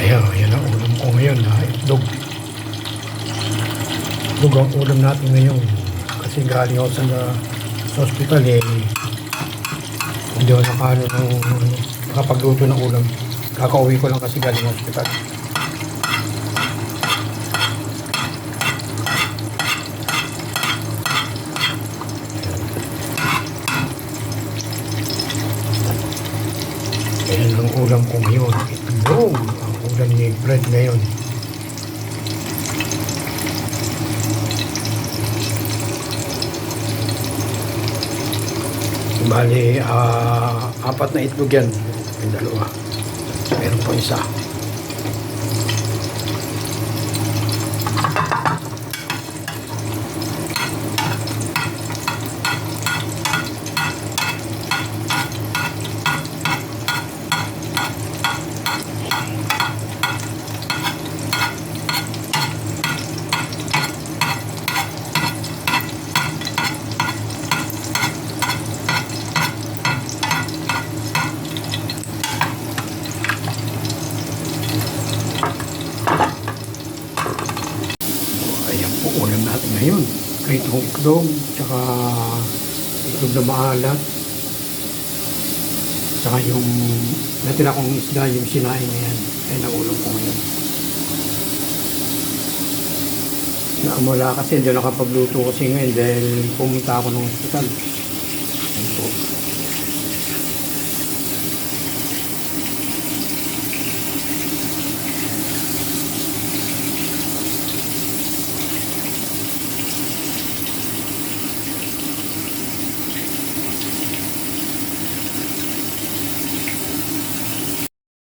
Ayan, yan ang ulam ko ngayon ha, itlog. Itlog ang ulam natin ngayon. Kasi galing ako sa, sa hospital eh. Hindi ako nakano ng nakapagluto ng ulam. Kakauwi ko lang kasi galing hospital. Ayan ang ulam ko ngayon. Fred ngayon. Bali, ah, apat na itlog yan. Yung dalawa. Meron pa isa. Ayan po ulam natin ngayon. Pritong itlog, tsaka itlog na maalat. Tsaka yung natira kong isda, yung sinain na yan. Ayan ang ulam ko ngayon. Naamula kasi hindi nakapagluto kasi ngayon dahil pumunta ako ng hospital.